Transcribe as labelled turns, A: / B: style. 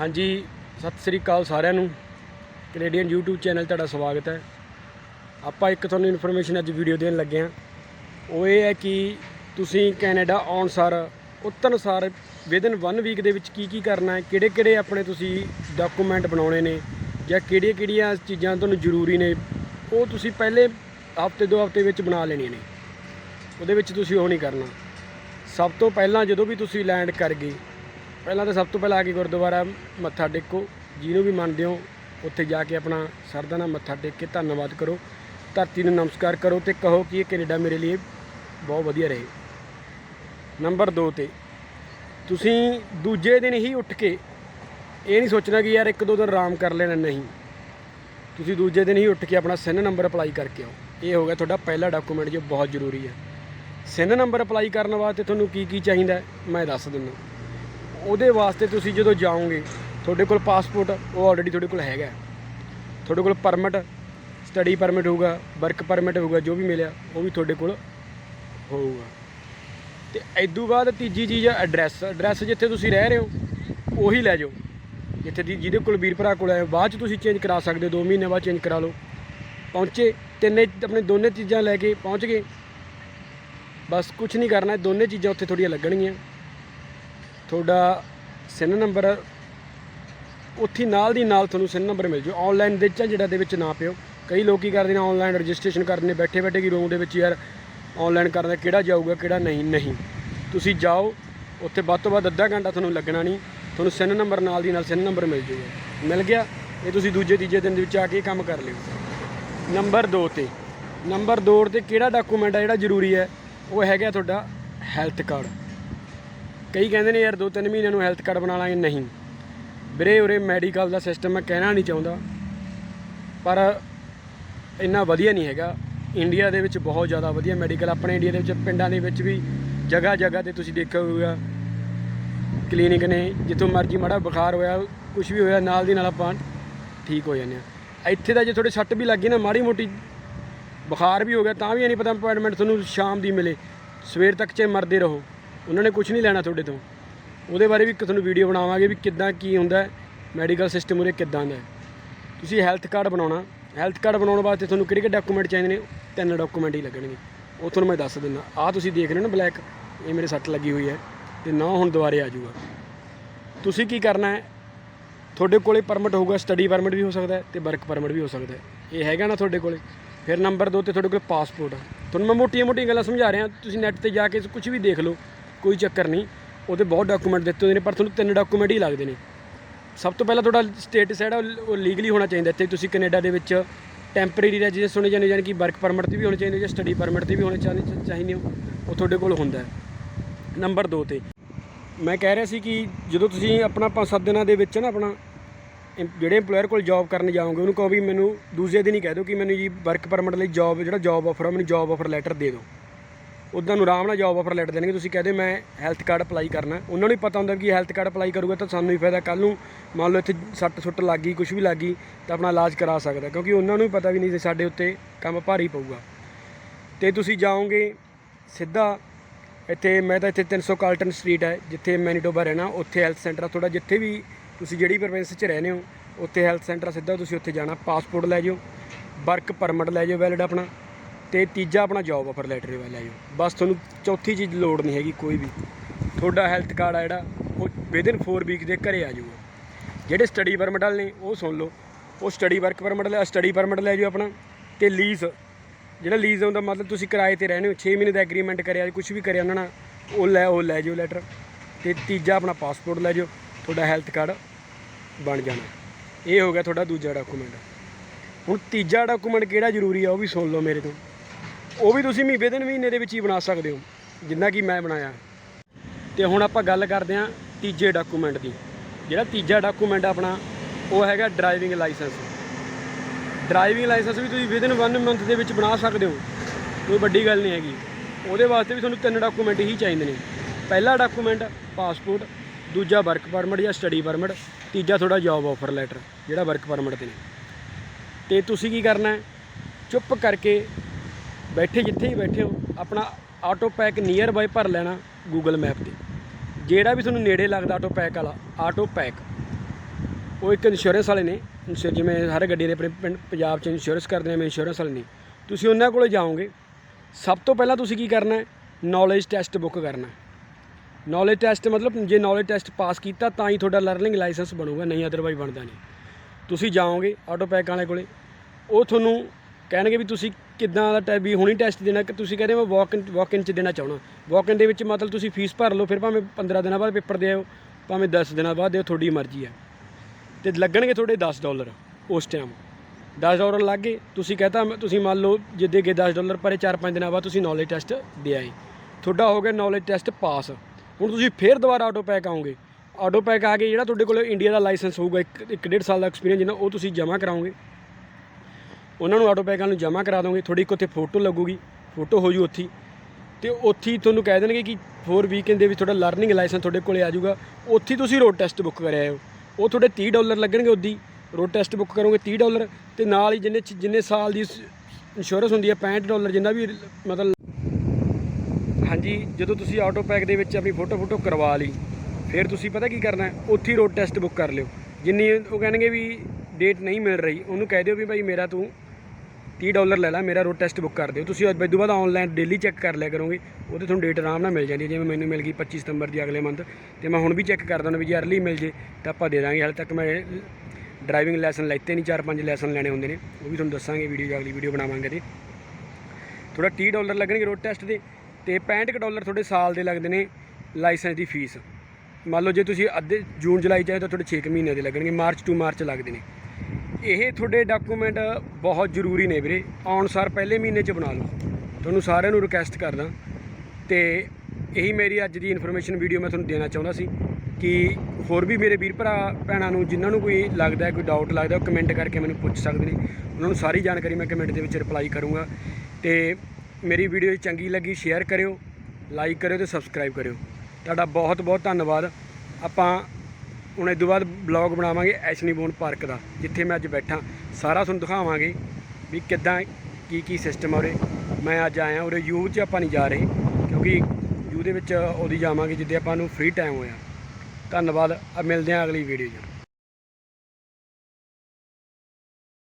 A: ਹਾਂਜੀ, ਸਤਿ ਸ੍ਰੀ ਅਕਾਲ ਸਾਰਿਆਂ ਨੂੰ। ਕੈਨੇਡੀਅਨ YouTube ਚੈਨਲ ਤੁਹਾਡਾ ਸਵਾਗਤ ਹੈ। ਆਪਾਂ ਇੱਕ ਤੁਹਾਨੂੰ ਇਨਫੋਰਮੇਸ਼ਨ ਅੱਜ ਵੀਡੀਓ ਦੇਣ ਲੱਗੇ ਹਾਂ। ਉਹ ਇਹ ਹੈ ਕਿ ਤੁਸੀਂ ਕੈਨੇਡਾ ਆਉਣ ਸਾਰ ਉਤਨ ਸਾਰ ਵਿਦਨ 1 ਵੀਕ ਦੇ ਵਿੱਚ ਕੀ ਕੀ ਕਰਨਾ ਹੈ ਕਿਹੜੇ ਕਿਹੜੇ ਆਪਣੇ ਤੁਸੀਂ ਡਾਕੂਮੈਂਟ ਬਣਾਉਣੇ ਨੇ, ਜਾਂ ਕਿਹੜੀਆਂ ਕਿਹੜੀਆਂ ਚੀਜ਼ਾਂ ਤੁਹਾਨੂੰ ਜ਼ਰੂਰੀ ਨੇ, ਉਹ ਤੁਸੀਂ ਪਹਿਲੇ ਹਫ਼ਤੇ ਦੋ ਹਫ਼ਤੇ ਵਿੱਚ ਬਣਾ ਲੈਣੀਆਂ ਨੇ। ਉਹਦੇ ਵਿੱਚ ਤੁਸੀਂ ਉਹ ਨਹੀਂ ਕਰਨਾ। ਸਭ ਤੋਂ ਪਹਿਲਾਂ ਜਦੋਂ ਵੀ ਤੁਸੀਂ ਲੈਂਡ ਕਰ ਗਏ ਪਹਿਲਾਂ ਤਾਂ ਸਭ ਤੋਂ ਪਹਿਲਾਂ ਆ ਕੇ ਗੁਰਦੁਆਰਾ ਮੱਥਾ ਟੇਕੋ। ਜਿਹਨੂੰ ਵੀ ਮੰਨਦੇ ਹੋ, ਉੱਥੇ ਜਾ ਕੇ ਆਪਣਾ ਸਰਦਾ ਨਾਲ ਮੱਥਾ ਟੇਕ ਕੇ ਧੰਨਵਾਦ ਕਰੋ। ਧਰਤੀ ਨੂੰ ਨਮਸਕਾਰ ਕਰੋ ਤੇ ਕਹੋ ਕਿ ਇਹ ਕੈਨੇਡਾ ਮੇਰੇ ਲਈ ਬਹੁਤ ਵਧੀਆ ਰਹੇ। ਨੰਬਰ 2 ਤੇ, ਤੁਸੀਂ ਦੂਜੇ ਦਿਨ ਹੀ ਉੱਠ ਕੇ ਇਹ ਨਹੀਂ ਸੋਚਣਾ ਕਿ ਯਾਰ ਇੱਕ ਦੋ ਦਿਨ ਆਰਾਮ ਕਰ ਲੈਣਾ ਨਹੀਂ। ਤੁਸੀਂ ਦੂਜੇ ਦਿਨ ਹੀ ਉੱਠ ਕੇ ਆਪਣਾ ਸਿਨ ਨੰਬਰ ਅਪਲਾਈ ਕਰਕੇ ਆਓ। ਇਹ ਹੋ ਗਿਆ ਤੁਹਾਡਾ ਪਹਿਲਾ ਡਾਕੂਮੈਂਟ ਜੋ ਬਹੁਤ ਜ਼ਰੂਰੀ ਹੈ। ਸਿਨ ਨੰਬਰ ਅਪਲਾਈ ਕਰਨ ਵਾਸਤੇ ਤੁਹਾਨੂੰ ਕੀ ਕੀ ਚਾਹੀਦਾ ਮੈਂ ਦੱਸ ਦਿੰਦਾ। ਉਹਦੇ ਵਾਸਤੇ ਤੁਸੀਂ ਜਦੋਂ ਜਾਓਗੇ, ਤੁਹਾਡੇ ਕੋਲ ਪਾਸਪੋਰਟ ਉਹ ਆਲਰੇਡੀ ਤੁਹਾਡੇ ਕੋਲ ਹੈਗਾ। ਤੁਹਾਡੇ ਕੋਲ ਪਰਮਿਟ ਸਟੱਡੀ ਪਰਮਿਟ ਹੋਊਗਾ ਵਰਕ ਪਰਮਿਟ ਹੋਊਗਾ, ਜੋ ਵੀ ਮਿਲਿਆ, ਉਹ ਵੀ ਤੁਹਾਡੇ ਕੋਲ ਹੋਊਗਾ। ਤੇ ਐਦੂ ਬਾਅਦ ਤੀਜੀ ਚੀਜ਼ ਹੈ ਐਡਰੈਸ ਐਡਰੈਸ ਜਿੱਥੇ ਤੁਸੀਂ ਰਹਿ ਰਹੇ ਹੋ, ਉਹੀ ਲੈ ਜਾਓ। ਜਿੱਥੇ ਦੀ ਜਿਹਦੇ ਕੋਲ ਵੀਰ ਭਰਾ ਕੋਲ ਹੈ, ਬਾਅਦ ਚ ਤੁਸੀਂ ਚੇਂਜ ਕਰਾ ਸਕਦੇ ਹੋ 2 ਮਹੀਨੇ ਬਾਅਦ ਚੇਂਜ ਕਰਾ ਲਓ। ਪਹੁੰਚੇ, ਤਿੰਨੇ ਆਪਣੇ ਦੋਨੇ ਚੀਜ਼ਾਂ ਲੈ ਕੇ ਪਹੁੰਚ ਗਏ। ਬਸ ਕੁਝ ਨਹੀਂ ਕਰਨਾ, ਦੋਨੇ ਚੀਜ਼ਾਂ ਉੱਥੇ ਤੁਹਾਡੀਆਂ ਲੱਗਣਗੀਆਂ। ਤੁਹਾਡਾ ਸਿਨ ਨੰਬਰ ਉੱਥੇ ਨਾਲ ਦੀ ਨਾਲ ਤੁਹਾਨੂੰ ਸਿਨ ਨੰਬਰ ਮਿਲ ਜੂ। ਆਨਲਾਈਨ ਦੇ ਚ ਜਿਹੜਾ ਦੇ ਵਿੱਚ ਨਾ ਪਿਓ। ਕਈ ਲੋਕ ਕੀ ਕਰਦੇ ਨੇ ਆਨਲਾਈਨ ਰਜਿਸਟ੍ਰੇਸ਼ਨ ਕਰਦੇ ਨੇ, ਬੈਠੇ ਬੈਠੇ ਕੀ ਰੂਮ ਦੇ ਵਿੱਚ ਯਾਰ ਆਨਲਾਈਨ ਕਰਦਾ ਕਿਹੜਾ ਜਾਊਗਾ, ਕਿਹੜਾ ਨਹੀਂ ਨਹੀਂ। ਤੁਸੀਂ ਜਾਓ, ਉੱਥੇ ਵੱਧ ਤੋਂ ਵੱਧ ਅੱਧਾ ਘੰਟਾ ਤੁਹਾਨੂੰ ਲੱਗਣਾ ਨਹੀਂ। ਤੁਹਾਨੂੰ ਸਿਨ ਨੰਬਰ ਨਾਲ ਦੀ ਨਾਲ ਸਿਨ ਨੰਬਰ ਮਿਲ ਜੂਗਾ। ਮਿਲ ਗਿਆ, ਇਹ ਤੁਸੀਂ ਦੂਜੇ ਤੀਜੇ ਦਿਨ ਦੇ ਵਿੱਚ ਆ ਕੇ ਕੰਮ ਕਰ ਲਿਓ। ਨੰਬਰ 2 ਤੇ। ਨੰਬਰ 2 ਤੇ ਕਿਹੜਾ ਡਾਕੂਮੈਂਟ ਹੈ ਜਿਹੜਾ ਜ਼ਰੂਰੀ ਹੈ? ਉਹ ਹੈਗਾ ਤੁਹਾਡਾ ਹੈਲਥ ਕਾਰਡ ਕਈ ਕਹਿੰਦੇ ਨੇ ਯਾਰ 2-3 ਮਹੀਨਿਆਂ ਨੂੰ ਹੈਲਥ ਕਾਰਡ ਬਣਾ ਲਾਂਗੇ, ਨਹੀਂ। ਵੀਰੇ, ਉਰੇ ਮੈਡੀਕਲ ਦਾ ਸਿਸਟਮ ਮੈਂ ਕਹਿਣਾ ਨਹੀਂ ਚਾਹੁੰਦਾ। ਪਰ ਇੰਨਾ ਵਧੀਆ ਨਹੀਂ ਹੈਗਾ। ਇੰਡੀਆ ਦੇ ਵਿੱਚ ਬਹੁਤ ਜ਼ਿਆਦਾ ਵਧੀਆ ਮੈਡੀਕਲ ਆਪਣੇ ਇੰਡੀਆ ਦੇ ਵਿੱਚ, ਪਿੰਡਾਂ ਦੇ ਵਿੱਚ ਵੀ ਜਗ੍ਹਾ ਜਗ੍ਹਾ ਤੇ ਤੁਸੀਂ ਦੇਖਿਆ ਹੋਊਗਾ। ਕਲੀਨਿਕ ਨੇ, ਜਿੱਥੋਂ ਮਰਜ਼ੀ ਮਾੜਾ ਬੁਖਾਰ ਹੋਇਆ ਕੁਝ ਵੀ ਹੋਇਆ, ਨਾਲ ਦੀ ਨਾਲ ਆਪਾਂ ਠੀਕ ਹੋ ਜਾਂਦੇ ਆ। ਇੱਥੇ ਦਾ ਜੇ ਤੁਹਾਡੇ ਸੱਟ ਵੀ ਲੱਗੀ ਨਾ, ਮਾੜੀ ਮੋਟੀ ਬੁਖਾਰ ਵੀ ਹੋ ਗਿਆ, ਤਾਂ ਵੀ ਨਹੀਂ ਪਤਾ ਅਪਾਇੰਟਮੈਂਟ ਤੁਹਾਨੂੰ ਸ਼ਾਮ ਦੀ ਮਿਲੇ। ਸਵੇਰ ਤੱਕ ਚੇ ਮਰਦੇ ਰਹੋ। ਉਹਨਾਂ ਨੇ ਕੁਝ ਨਹੀਂ ਲੈਣਾ ਤੁਹਾਡੇ ਤੋਂ। ਉਹਦੇ ਬਾਰੇ ਵੀ ਤੁਹਾਨੂੰ ਵੀਡੀਓ ਬਣਾਵਾਂਗੇ ਵੀ ਕਿੱਦਾਂ ਕੀ ਹੁੰਦਾ ਮੈਡੀਕਲ ਸਿਸਟਮ ਉਰੇ ਕਿੱਦਾਂ ਦਾ। ਤੁਸੀਂ ਹੈਲਥ ਕਾਰਡ ਬਣਾਉਣਾ। ਹੈਲਥ ਕਾਰਡ ਬਣਾਉਣ ਵਾਸਤੇ ਤੁਹਾਨੂੰ ਕਿਹੜੇ ਕਿਹੜੇ ਡਾਕੂਮੈਂਟ ਚਾਹੀਦੇ ਨੇ? ਤਿੰਨ ਡਾਕੂਮੈਂਟ ਹੀ ਲੱਗਣਗੇ। ਉਹ ਤੁਹਾਨੂੰ ਮੈਂ ਦੱਸ ਦਿੰਦਾ। ਆਹ ਤੁਸੀਂ ਦੇਖ ਰਹੇ ਹੋ ਨਾ ਬਲੈਕ ਇਹ ਮੇਰੇ ਸੱਟ ਲੱਗੀ ਹੋਈ ਹੈ। ਤੇ ਨਾ ਹੁਣ ਦੁਬਾਰੇ ਆ ਜਾਊਗਾ। ਤੁਸੀਂ ਕੀ ਕਰਨਾ ਹੈ? ਤੁਹਾਡੇ ਕੋਲੇ ਪਰਮਿਟ ਹੋਊਗਾ ਸਟੱਡੀ ਪਰਮਿਟ ਵੀ ਹੋ ਸਕਦਾ ਹੈ ਤੇ ਵਰਕ ਪਰਮਿਟ ਵੀ ਹੋ ਸਕਦਾ ਇਹ ਹੈਗਾ ਨਾ ਤੁਹਾਡੇ ਕੋਲੇ। ਫਿਰ ਨੰਬਰ 2 ਤੇ ਤੁਹਾਡੇ ਕੋਲ ਪਾਸਪੋਰਟ ਆ। ਤੁਹਾਨੂੰ ਮੈਂ ਮੋਟੀਆਂ-ਮੋਟੀਆਂ ਗੱਲਾਂ ਸਮਝਾ ਰਿਹਾ। ਤੁਸੀਂ ਨੈੱਟ ਤੇ ਜਾ ਕੇ ਕੁਝ ਵੀ ਦੇਖ ਲਓ। ਕੋਈ ਚੱਕਰ ਨਹੀਂ। ਉਹਦੇ ਬਹੁਤ ਡਾਕੂਮੈਂਟ ਦਿੱਤੇ ਹੋਏ ਨੇ, ਪਰ ਤੁਹਾਨੂੰ ਤਿੰਨ ਡਾਕੂਮੈਂਟ ਹੀ ਲੱਗਦੇ ਨੇ। ਸਭ ਤੋਂ ਪਹਿਲਾਂ ਤੁਹਾਡਾ ਸਟੇਟਸ ਹੈ ਜਿਹੜਾ ਉਹ ਲੀਗਲੀ ਹੋਣਾ ਚਾਹੀਦਾ ਇੱਥੇ। ਤੁਸੀਂ ਕੈਨੇਡਾ ਦੇ ਵਿੱਚ ਟੈਂਪਰੇਰੀ ਰੈਜ਼ੀਡੈਂਸ ਹੋਣੇ ਚਾਹੀਦੇ, ਯਾਨੀ ਕਿ ਵਰਕ ਪਰਮਿਟ ਤੇ ਵੀ ਹੋਣੇ ਚਾਹੀਦੇ, ਜਾਂ ਸਟੱਡੀ ਪਰਮਿਟ ਤੇ ਵੀ ਹੋਣੇ ਚਾਹੀਦੇ ਚਾਹੀਦੇ ਹੋ, ਉਹ ਤੁਹਾਡੇ ਕੋਲ ਹੁੰਦਾ ਹੈ। ਨੰਬਰ 2 ਤੇ, ਮੈਂ ਕਹਿ ਰਿਹਾ ਸੀ ਕਿ ਜਦੋਂ ਤੁਸੀਂ ਆਪਣਾ 5-7 ਦਿਨਾਂ ਦੇ ਵਿੱਚ ਨਾ ਆਪਣਾ ਜਿਹੜੇ EMPLOYER ਕੋਲ ਜੌਬ ਕਰਨ ਜਾਓਗੇ, ਉਹਨੂੰ ਕਹੋ ਵੀ ਮੈਨੂੰ ਦੂਜੇ ਦਿਨ ਹੀ ਕਹਿ ਦਿਓ ਕਿ ਮੈਨੂੰ ਜੀ ਵਰਕ ਪਰਮਿਟ ਲਈ ਜੌਬ ਜਿਹੜਾ ਜੌਬ ਆਫਰ ਆ, ਮੈਨੂੰ ਜੌਬ ਆਫਰ ਲੈਟਰ ਦੇ ਦਿਓ। ਉਦਾਂ ਨੂੰ ਆਰਾਮ ਨਾਲ ਜੌਬ ਆਫਰ ਲੈਟਰ ਦੇਣਗੇ। ਤੁਸੀਂ ਕਹਦੇ ਮੈਂ ਹੈਲਥ ਕਾਰਡ ਅਪਲਾਈ ਕਰਨਾ। ਉਹਨਾਂ ਨੂੰ ਵੀ ਪਤਾ ਹੁੰਦਾ ਕਿ ਹੈਲਥ ਕਾਰਡ ਅਪਲਾਈ ਕਰੂਗਾ ਤਾਂ ਸਾਨੂੰ ਹੀ ਫਾਇਦਾ। ਕੱਲ ਨੂੰ ਮੰਨ ਲਓ ਇੱਥੇ ਸੱਟ ਸੁੱਟ ਲੱਗ ਗਈ ਕੁਝ ਵੀ ਲੱਗ ਗਈ, ਤਾਂ ਆਪਣਾ ਇਲਾਜ ਕਰਾ ਸਕਦਾ। ਕਿਉਂਕਿ ਉਹਨਾਂ ਨੂੰ ਵੀ ਪਤਾ ਵੀ ਨਹੀਂ ਤੇ ਸਾਡੇ ਉੱਤੇ ਕੰਮ ਭਾਰੀ ਪਊਗਾ। ਤੇ ਤੁਸੀਂ ਜਾਓਗੇ ਸਿੱਧਾ ਇੱਥੇ, ਮੈਂ ਤਾਂ ਇੱਥੇ 300 ਕਾਲਟਨ ਸਟਰੀਟ ਹੈ, ਜਿੱਥੇ ਮੈਨੀਟੋਬਾ ਰਹਿਣਾ, ਉੱਥੇ ਹੈਲਥ ਸੈਂਟਰ ਆ ਤੁਹਾਡਾ। ਜਿੱਥੇ ਵੀ ਤੁਸੀਂ ਜਿਹੜੀ ਪ੍ਰੋਵਿੰਸ 'ਚ ਰਹਿੰਦੇ ਹੋ, ਉੱਥੇ ਹੈਲਥ ਸੈਂਟਰ ਸਿੱਧਾ। ਤੁਸੀਂ ਉੱਥੇ ਜਾਣਾ ਪਾਸਪੋਰਟ ਲੈ ਜਾਓ ਵਰਕ ਪਰਮਿਟ ਲੈ ਜਾਓ ਵੈਲਿਡ ਆਪਣਾ। ਤੇ ਤੀਜਾ ਆਪਣਾ ਜੌਬ ਆਫਰ ਲੈਟਰ ਲੈ ਜਾਓ ਬਸ ਤੁਹਾਨੂੰ ਚੌਥੀ ਚੀਜ਼ ਲੋੜ ਨਹੀਂ ਹੈਗੀ ਕੋਈ ਵੀ। ਤੁਹਾਡਾ ਹੈਲਥ ਕਾਰਡ ਆ ਜਿਹੜਾ, ਉਹ ਵਿਦਿਨ 4 ਵੀਕ ਦੇ ਘਰੇ ਆ ਜਾਊਗਾ। ਜਿਹੜੇ ਸਟੱਡੀ ਪਰਮਿਟ ਵਾਲੇ ਨੇ, ਉਹ ਸੁਣ ਲਓ। ਉਹ ਸਟੱਡੀ ਵਰਕ ਪਰਮਿਟ ਲੈ ਸਟੱਡੀ ਪਰਮਿਟ ਲੈ ਜਾਓ ਆਪਣਾ। ਤੇ ਲੀਜ਼ ਜਿਹੜਾ ਲੀਜ਼ ਹੁੰਦਾ ਮਤਲਬ ਤੁਸੀਂ ਕਿਰਾਏ ਤੇ ਰਹਿੰਦੇ ਹੋ 6 ਮਹੀਨੇ ਦਾ ਐਗਰੀਮੈਂਟ ਕਰਿਆ ਕੁਝ ਵੀ ਕਰਿਆ ਉਹਨਾਂ ਨਾਲ, ਉਹ ਲੈ ਉਹ ਲੈ ਜਾਓ ਲੈਟਰ ਤੇ ਤੀਜਾ ਆਪਣਾ ਪਾਸਪੋਰਟ ਲੈ ਜਾਓ, ਤੁਹਾਡਾ ਹੈਲਥ ਕਾਰਡ ਬਣ ਜਾਣਾ। ਇਹ ਹੋ ਗਿਆ ਤੁਹਾਡਾ ਦੂਜਾ ਡਾਕੂਮੈਂਟ ਹੁਣ ਤੀਜਾ ਡਾਕੂਮੈਂਟ ਕਿਹੜਾ ਜ਼ਰੂਰੀ ਆ, ਉਹ ਵੀ ਸੁਣ ਲਓ ਮੇਰੇ ਤੋਂ। ਉਹ ਵੀ ਤੁਸੀਂ ਮਹੀਨੇ ਦਿਨ ਮਹੀਨੇ ਦੇ ਵਿੱਚ ਹੀ ਬਣਾ ਸਕਦੇ ਹੋ, ਜਿੰਨਾ ਕਿ ਮੈਂ ਬਣਾਇਆ। ਤੇ ਹੁਣ ਆਪਾਂ ਗੱਲ ਕਰਦੇ ਹਾਂ ਤੀਜੇ ਡਾਕੂਮੈਂਟ ਦੀ। ਜਿਹੜਾ ਤੀਜਾ ਡਾਕੂਮੈਂਟ ਆਪਣਾ, ਉਹ ਹੈਗਾ ਡਰਾਈਵਿੰਗ ਲਾਇਸੈਂਸ ਡਰਾਈਵਿੰਗ ਲਾਇਸੈਂਸ ਵੀ ਤੁਸੀਂ ਵਿਦਿਨ 1 ਮੰਥ ਦੇ ਵਿੱਚ ਬਣਾ ਸਕਦੇ ਹੋ, ਕੋਈ ਵੱਡੀ ਗੱਲ ਨਹੀਂ ਹੈਗੀ। ਉਹਦੇ ਵਾਸਤੇ ਵੀ ਤੁਹਾਨੂੰ ਤਿੰਨ ਡਾਕੂਮੈਂਟ ਹੀ ਚਾਹੀਦੇ ਨੇ। ਪਹਿਲਾ ਡਾਕੂਮੈਂਟ ਪਾਸਪੋਰਟ ਦੂਜਾ ਵਰਕ ਪਰਮਿਟ ਜਾਂ ਸਟੱਡੀ ਪਰਮਿਟ ਤੀਜਾ ਤੁਹਾਡਾ ਜੌਬ ਆਫਰ ਲੈਟਰ ਜਿਹੜਾ ਵਰਕ ਪਰਮਿਟ ਤੇ ਨੇ। ਤੇ ਤੁਸੀਂ ਕੀ ਕਰਨਾ ਹੈ? ਚੁੱਪ ਕਰਕੇ ਬੈਠੇ ਜਿੱਥੇ ਹੀ ਬੈਠੇ ਹੋ, ਆਪਣਾ ਆਟੋ ਪੈਕ ਨੀਅਰ ਬਾਈ ਭਰ ਲੈਣਾ ਗੂਗਲ ਮੈਪ ਤੇ। ਜਿਹੜਾ ਵੀ ਤੁਹਾਨੂੰ ਨੇੜੇ ਲੱਗਦਾ ਆਟੋ ਪੈਕ ਵਾਲਾ ਆਟੋ ਪੈਕ ਉਹ ਇੱਕ ਇੰਸ਼ੋਰੈਂਸ ਵਾਲੇ ਨੇ ਇੰਸ਼ੋ- ਜਿਵੇਂ ਹਰ ਗੱਡੀ ਦੇ ਆਪਣੇ ਪਿੰਡ, ਪੰਜਾਬ 'ਚ ਇੰਸ਼ੋਰੈਂਸ ਕਰਦੇ ਨੇ ਇੰਸ਼ੋਰੈਂਸ ਵਾਲੇ ਨੇ। ਤੁਸੀਂ ਉਹਨਾਂ ਕੋਲੇ ਜਾਓਗੇ, ਸਭ ਤੋਂ ਪਹਿਲਾਂ ਤੁਸੀਂ ਕੀ ਕਰਨਾ ਹੈ? ਨੌਲੇਜ ਟੈਸਟ ਬੁੱਕ ਕਰਨਾ ਨੌਲੇਜ ਟੈਸਟ ਮਤਲਬ ਜੇ ਨੌਲੇਜ ਟੈਸਟ ਪਾਸ ਕੀਤਾ, ਤਾਂ ਹੀ ਤੁਹਾਡਾ ਲਰਨਿੰਗ ਲਾਇਸੈਂਸ ਬਣੂਗਾ, ਨਹੀਂ ਅਦਰਵਾਈਜ਼ ਬਣਦਾ ਨਹੀਂ। ਤੁਸੀਂ ਜਾਓਗੇ ਆਟੋ ਪੈਕ ਵਾਲੇ ਕੋਲੇ, ਉਹ ਤੁਹਾਨੂੰ ਕਹਿਣਗੇ ਵੀ ਤੁਸੀਂ ਕਿੱਦਾਂ ਦਾ ਟੈ ਵੀ ਹੁਣੀ ਟੈਸਟ ਦੇਣਾ ਕਿ ਤੁਸੀਂ ਕਹਿੰਦੇ ਮੈਂ ਵਾਕ ਇਨ ਵਾਕ ਇਨ ਚ ਦੇਣਾ ਚਾਹਣਾ ਵਾਕ ਇਨ ਦੇ ਵਿੱਚ ਮਤਲਬ ਤੁਸੀਂ ਫੀਸ ਭਰ ਲਓ, ਫਿਰ ਭਾਵੇਂ 15 ਦਿਨਾਂ ਬਾਅਦ ਪੇਪਰ ਦੇ ਆਓ ਭਾਵੇਂ 10 ਦਿਨਾਂ ਬਾਅਦ ਦਿਓ, ਤੁਹਾਡੀ ਮਰਜ਼ੀ ਹੈ। ਤੇ ਲੱਗਣਗੇ ਤੁਹਾਡੇ 10 ਡਾਲਰ ਉਸ ਟਾਈਮ 10 ਡਾਲਰ ਲੱਗ ਗਏ ਤੁਸੀਂ ਕਹਤਾ ਤੁਸੀਂ ਮੰਨ ਲਓ ਜਿੱਦੇ ਗਏ 10 ਡਾਲਰ ਪਰੇ 4-5 ਦਿਨਾਂ ਬਾਅਦ ਤੁਸੀਂ ਨੌਲੇਜ ਟੈਸਟ ਦੇ ਆਏ। ਤੁਹਾਡਾ ਹੋ ਗਿਆ ਨੌਲੇਜ ਟੈਸਟ ਪਾਸ ਹੁਣ ਤੁਸੀਂ ਫੇਰ ਦੁਬਾਰਾ ਆਟੋ ਪੈਕ ਆਓਗੇ। ਆਟੋ ਪੈਕ ਆ ਕੇ ਜਿਹੜਾ ਤੁਹਾਡੇ ਕੋਲ ਇੰਡੀਆ ਦਾ ਲਾਇਸੈਂਸ ਹੋਊਗਾ, ਇੱਕ ਇੱਕ ਡੇਢ ਸਾਲ ਦਾ ਐਕਸਪੀਰੀਅੰਸ ਜਿੰਨਾ ਉਹ ਤੁਸੀਂ ਜਮ੍ਹਾਂ ਕਰਾਓਗੇ। ਉਹਨਾਂ ਨੂੰ ਆਟੋ ਪੈਕਾਂ ਨੂੰ ਜਮ੍ਹਾਂ ਕਰਾ ਦੋਗੇ, ਤੁਹਾਡੀ ਇੱਕ ਉੱਥੇ ਫੋਟੋ ਲੱਗੂਗੀ, ਫੋਟੋ ਹੋ ਜੂ ਉੱਥੇ ਹੀ। ਤੇ ਉੱਥੇ ਹੀ ਤੁਹਾਨੂੰ ਕਹਿ ਦੇਣਗੇ ਕਿ 4 ਵੀਕਐਂਡ ਦੇ ਵਿੱਚ ਤੁਹਾਡਾ ਲਰਨਿੰਗ ਲਾਇਸੈਂਸ ਤੁਹਾਡੇ ਕੋਲੇ ਆ ਜਾਊਗਾ ਉੱਥੇ ਹੀ ਤੁਸੀਂ ਰੋਡ ਟੈਸਟ ਬੁੱਕ ਕਰਿਆ ਹੋ ਉਹ ਤੁਹਾਡੇ 30 ਡਾਲਰ ਲੱਗਣਗੇ ਉੱਦੀ। ਰੋਡ ਟੈਸਟ ਬੁੱਕ ਕਰੋਗੇ 30 ਡਾਲਰ ਤੇ ਨਾਲ ਹੀ ਜਿੰਨੇ ਜਿੰਨੇ ਸਾਲ ਦੀ ਇੰਸ਼ੋਰੈਂਸ ਹੁੰਦੀ ਹੈ 65 ਡਾਲਰ ਜਿੰਨਾ ਵੀ ਮਤਲਬ ਹਾਂਜੀ, ਜਦੋਂ ਤੁਸੀਂ ਆਟੋ ਪੈਕ ਦੇ ਵਿੱਚ ਆਪਣੀ ਫੋਟੋ ਫੋਟੋ ਕਰਵਾ ਲਈ, ਫਿਰ ਤੁਸੀਂ ਪਤਾ ਕੀ ਕਰਨਾ ਉੱਥੇ ਹੀ ਰੋਡ ਟੈਸਟ ਬੁੱਕ ਕਰ ਲਿਓ। ਜਿੰਨੀ ਉਹ ਕਹਿਣਗੇ ਵੀ ਡੇਟ ਨਹੀਂ ਮਿਲ ਰਹੀ, ਉਹਨੂੰ ਕਹਿ ਦਿਓ ਵੀ ਭਾਈ ਮੇਰਾ ਤੂੰ 30 ਡਾਲਰ ਲੈ ਲਾ, ਮੇਰਾ ਰੋਡ ਟੈਸਟ ਬੁੱਕ ਕਰ ਦਿਓ। ਤੁਸੀਂ ਅੱਜ ਤੋਂ ਬਾਅਦ ਆਨਲਾਈਨ ਡੇਲੀ ਚੈੱਕ ਕਰ ਲਿਆ ਕਰੋਗੇ, ਉਹਦੇ ਤੁਹਾਨੂੰ ਡੇਟ ਆਰਾਮ ਨਾਲ ਮਿਲ ਜਾਂਦੀ ਹੈ। ਜਿਵੇਂ ਮੈਨੂੰ ਮਿਲ ਗਈ 25 ਸਤੰਬਰ ਦੀ ਅਗਲੇ ਮੰਥ ਤੇ ਮੈਂ ਹੁਣ ਵੀ ਚੈੱਕ ਕਰ ਦਿੰਦਾ ਵੀ ਜੇ ਅਰਲੀ ਮਿਲ ਜੇ, ਤਾਂ ਆਪਾਂ ਦੇ ਦਾਂਗੇ। ਹਾਲੇ ਤੱਕ ਮੈਂ ਡਰਾਈਵਿੰਗ ਲਾਇਸੈਂਸ ਲੈਤੇ ਨਹੀਂ, ਚਾਰ ਪੰਜ ਲਾਇਸੈਂਸ ਲੈਣੇ ਹੁੰਦੇ ਨੇ। ਉਹ ਵੀ ਤੁਹਾਨੂੰ ਦੱਸਾਂਗੇ ਵੀਡੀਓ ਅਗਲੀ ਵੀਡੀਓ ਬਣਾਵਾਂਗੇ ਤੇ। ਥੋੜਾ 30 ਡਾਲਰ ਲੱਗਣਗੇ ਰੋਡ ਟੈਸਟ ਦੇ, ਤੇ 65 ਕੁ ਡਾਲਰ ਤੁਹਾਡੇ ਸਾਲ ਦੇ ਲੱਗਦੇ ਨੇ ਲਾਇਸੈਂਸ ਦੀ ਫੀਸ ਮੰਨ ਲਓ ਜੇ ਤੁਸੀਂ ਅੱਧੇ ਜੂਨ, ਜੁਲਾਈ ਚਾਹੇ ਤਾਂ ਤੁਹਾਡੇ 6 ਮਹੀਨੇ ਦੇ ਲੱਗਣਗੇ, ਮਾਰਚ ਟੂ ਮਾਰਚ ਲੱਗਦੇ ਨੇ। ਇਹ ਤੁਹਾਡੇ ਡਾਕੂਮੈਂਟ ਬਹੁਤ ਜ਼ਰੂਰੀ ਨੇ ਵੀਰੇ। ਆਉਣ ਸਾਰ ਪਹਿਲੇ ਮਹੀਨੇ ਚ ਬਣਾ ਲਓ। ਤੁਹਾਨੂੰ ਸਾਰਿਆਂ ਨੂੰ ਰਿਕਵੈਸਟ ਕਰਦਾ। ਤੇ ਇਹੀ ਮੇਰੀ ਅੱਜ ਦੀ ਇਨਫੋਰਮੇਸ਼ਨ ਵੀਡੀਓ ਮੈਂ ਤੁਹਾਨੂੰ ਦੇਣਾ ਚਾਹੁੰਦਾ ਸੀ ਕਿ ਹੋਰ ਵੀ ਮੇਰੇ ਵੀਰ ਭਰਾ, ਭੈਣਾਂ ਨੂੰ, ਜਿਨ੍ਹਾਂ ਨੂੰ ਕੋਈ ਲੱਗਦਾ ਕੋਈ ਡਾਊਟ ਲੱਗਦਾ ਉਹ ਕਮੈਂਟ ਕਰਕੇ ਮੈਨੂੰ ਪੁੱਛ ਸਕਦੇ ਨੇ। ਉਹਨਾਂ ਨੂੰ ਸਾਰੀ ਜਾਣਕਾਰੀ ਮੈਂ ਕਮੈਂਟ ਦੇ ਵਿੱਚ ਰਿਪਲਾਈ ਕਰੂੰਗਾ। ਤੇ ਮੇਰੀ ਵੀਡੀਓ ਚੰਗੀ ਲੱਗੀ ਸ਼ੇਅਰ ਕਰਿਓ ਲਾਈਕ ਕਰਿਓ ਤੇ ਸਬਸਕ੍ਰਾਈਬ ਕਰਿਓ। ਤੁਹਾਡਾ ਬਹੁਤ ਬਹੁਤ ਧੰਨਵਾਦ। ਆਪਾਂ ਹੁਣ ਇਸ ਤੋਂ ਬਾਅਦ ਬਲੌਗ ਬਣਾਵਾਂਗੇ ਐਸ਼ਨੀ ਬੋਨ ਪਾਰਕ ਦਾ, ਜਿੱਥੇ ਮੈਂ ਅੱਜ ਬੈਠਾ। ਸਾਰਾ ਤੁਹਾਨੂੰ ਦਿਖਾਵਾਂਗੇ ਵੀ ਕਿੱਦਾਂ, ਕੀ ਕੀ ਸਿਸਟਮ ਆ ਉਰੇ। ਮੈਂ ਅੱਜ ਆਇਆ ਉਰੇ ਯੂ 'ਚ ਆਪਾਂ ਨਹੀਂ ਜਾ ਰਹੇ, ਕਿਉਂਕਿ ਯੂ ਦੇ ਵਿੱਚ ਉਹਦੀ ਜਾਵਾਂਗੇ ਜਿੱਦੇ ਆਪਾਂ ਨੂੰ ਫ੍ਰੀ ਟਾਈਮ ਹੋਇਆ। ਧੰਨਵਾਦ ਮਿਲਦੇ ਹਾਂ ਅਗਲੀ ਵੀਡੀਓ 'ਚ।